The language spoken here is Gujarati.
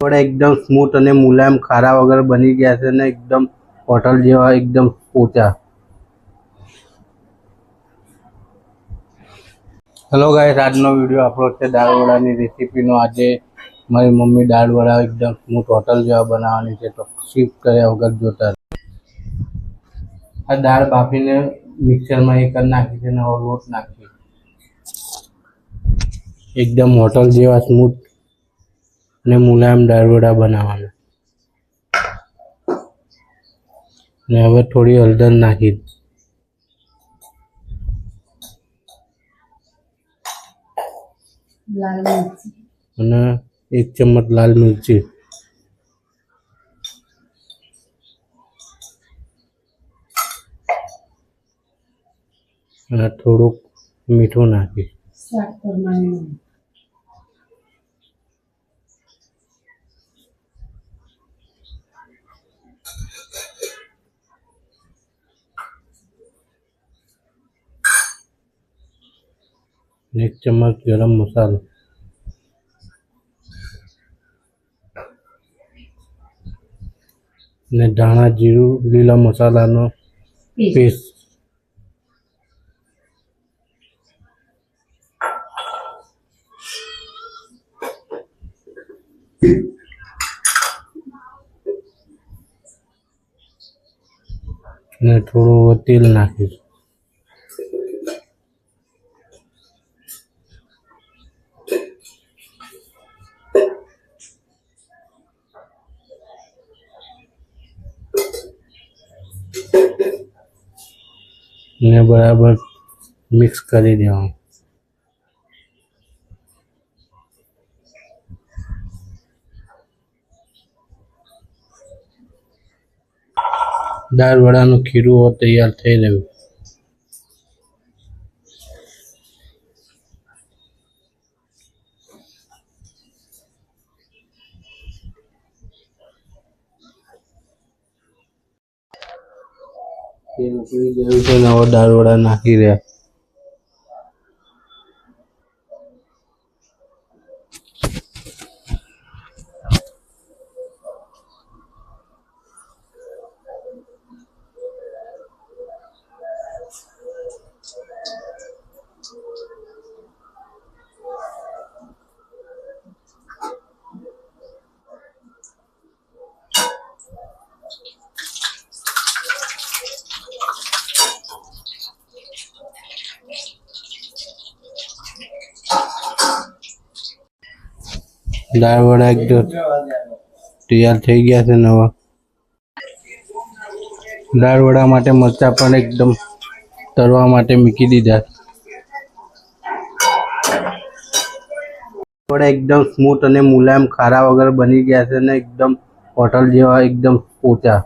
વડા એકદમ સ્મૂથ અને મુલાયમ ખારા વગર બની ગયા છે અને એકદમ હોટલ જેવા એકદમ પોચા. હેલો ગાઈસ આજનો વીડિયો આપણો છે દાળ વડાની રેસીપીનો આજે મારી મમ્મી દાળ વડા એકદમ સ્મૂથ હોટલ જેવા બનાવવાની છે તો શિફ્ટ કર્યા વગર જોતા આ દાળ બાફીને મિક્સરમાં એ કરી નાખી છે અને લોટ નાખી એકદમ હોટલ જેવા સ્મૂથ અને મુલાયમ દાળ વડા બનાવવાના. ને હવે થોડી હળદર નાખી. અને એક ચમચ લાલ મિરચી. અને થોડુંક મીઠું નાખી. એક ચમચ ગરમ મસાલો. ને ધાણા જીરું લીલા મસાલાનો પેસ્ટ ને થોડું તેલ નાખીશું. ને બરાબર મિક્સ કરી દેવાનું. દાળ વડાનું ખીરું તૈયાર થઈ રહ્યું. તેલ ઉકળી ગયું છે ને હવે દાળ વડા નાખી રહ્યા. દાળ વડા એકદમ તૈયાર થઈ ગયા છે નવા. દાળ વડા માટે મરચાં પણ એકદમ તરવા માટે મૂકી દીધા વડા એકદમ સ્મૂથ અને મુલાયમ, ખારા વગર બની ગયા છે ને એકદમ હોટલ જેવા એકદમ પોચા.